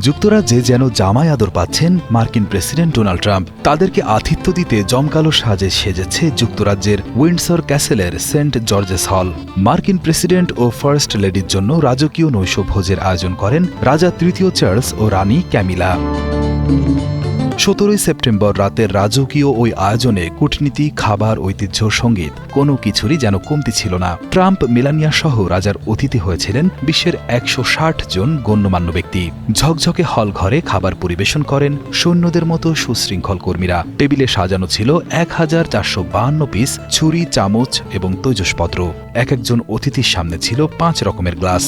যুক্তরাজ্যে যেন জামাই আদর পাচ্ছেন মার্কিন প্রেসিডেন্ট ডোনাল্ড ট্রাম্প। তাদেরকে আতিথ্য দিতে জমকালো সাজে সেজেছে যুক্তরাজ্যের উইন্ডসর ক্যাসেলের সেন্ট জর্জেস হল। মার্কিন প্রেসিডেন্ট ও ফার্স্ট লেডির জন্য রাজকীয় নৈশ ভোজের আয়োজন করেন রাজা তৃতীয় চার্লস ও রানী ক্যামিলা। সতেরোই সেপ্টেম্বর রাতের রাজকীয় ওই আয়োজনে কূটনীতি, খাবার, ঐতিহ্য, সংগীত কোনো কিছুরই যেন কমতি ছিল না। ট্রাম্প মেলানিয়া সহ রাজার অতিথি হয়েছিলেন বিশ্বের একশো ষাট জন গণ্যমান্য ব্যক্তি। ঝকঝকে হল ঘরে খাবার পরিবেশন করেন সৈন্যদের মতো সুশৃঙ্খল কর্মীরা। টেবিলে সাজানো ছিল এক হাজার চারশো বাহান্ন পিস ছুরি, চামচ এবং তৈজসপত্র। এক একজন অতিথির সামনে ছিল পাঁচ রকমের গ্লাস।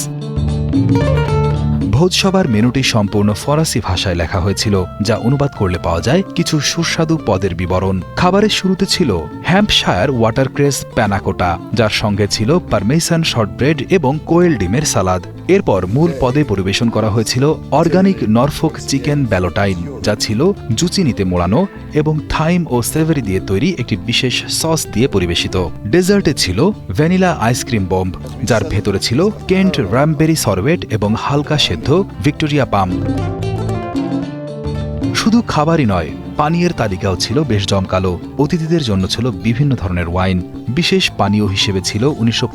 ভোজসভার মেনুটি সম্পূর্ণ ফরাসি ভাষায় লেখা হয়েছিল, যা অনুবাদ করলে পাওয়া যায় কিছু সুস্বাদু পদের বিবরণ। খাবারের শুরুতে ছিল হ্যাম্পশায়ার ওয়াটার ক্রেস প্যানাকোটা, যার সঙ্গে ছিল পারমেসান শর্টব্রেড এবং কোয়েল ডিমের সালাদ। এরপর মূল পদে পরিবেশন করা হয়েছিল অর্গানিক নরফোক চিকেন ব্যালোটাইন, যা ছিল জুচিনিতে মোড়ানো এবং থাইম ও সেভারি দিয়ে তৈরি একটি বিশেষ সস দিয়ে পরিবেশিত। ডেজার্টে ছিল ভ্যানিলা আইসক্রিম বম্ব, যার ভেতরে ছিল কেন্ট র্যামবেরি সরবেট এবং হালকা সেদ্ধ ভিক্টোরিয়া পাম। শুধু খাবারই নয় পানীয়ের তালিকাও ছিল বেশ জমকালো। অতিথিদের জন্য ছিল বিভিন্ন ধরনের ওয়াইন। বিশেষ পানীয় হিসেবে ছিল উনিশশো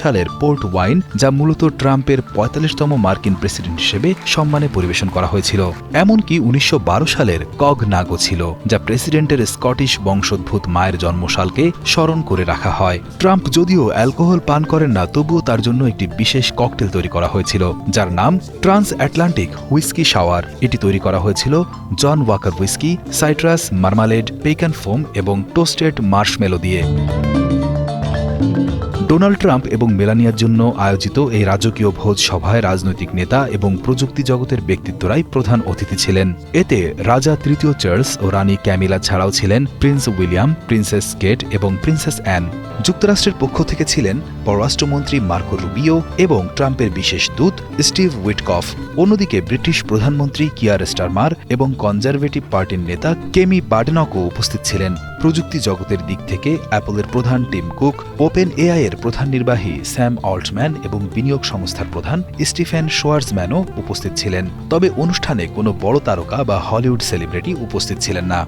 সালের পোর্ট ওয়াইন, যা মূলত ট্রাম্পের পঁয়তাল্লিশতম মার্কিন প্রেসিডেন্ট হিসেবে সম্মানে পরিবেশন করা হয়েছিল। এমনকি উনিশশো বারো সালের কগ নাগো ছিল, যা প্রেসিডেন্টের স্কটিশ বংশোদ্ভূত মায়ের জন্মসালকে স্মরণ করে রাখা হয়। ট্রাম্প যদিও অ্যালকোহল পান করেন না, তবুও তার জন্য একটি বিশেষ ককটেল তৈরি করা হয়েছিল, যার নাম ট্রান্স অ্যাটলান্টিক হুইস্কি শাওয়ার। এটি তৈরি করা হয়েছিল John Walker whisky citrus marmalade pecan foam এবং টোস্টেড মার্শমেলো দিয়ে। ডোনাল্ড ট্রাম্প এবং মেলানিয়ার জন্য আয়োজিত এই রাজকীয় ভোজ সভায় রাজনৈতিক নেতা এবং প্রযুক্তি জগতের ব্যক্তিত্বরাই প্রধান অতিথি ছিলেন। এতে রাজা তৃতীয় চার্লস ও রানী ক্যামিলা ছাড়াও ছিলেন প্রিন্স উইলিয়াম, প্রিন্সেস কেট এবং প্রিন্সেস অ্যান। যুক্তরাষ্ট্রের পক্ষ থেকে ছিলেন পররাষ্ট্রমন্ত্রী মার্কো রুবিও এবং ট্রাম্পের বিশেষ দূত স্টিভ উইটকফ। অন্যদিকে ব্রিটিশ প্রধানমন্ত্রী কিয়ার স্টারমার এবং কনজারভেটিভ পার্টির নেতা কেমি বার্ডেনকও উপস্থিত ছিলেন। প্রযুক্তি জগতের দিক থেকে অ্যাপলের প্রধান টিম কুক, ওপেন এআই এর প্রধান নির্বাহী স্যাম অল্টম্যান এবং বিনিয়োগ সংস্থার প্রধান স্টিফেন শোয়ার্সম্যানও উপস্থিত ছিলেন। তবে অনুষ্ঠানে কোনো বড় তারকা বা হলিউড সেলিব্রিটি উপস্থিত ছিলেন না।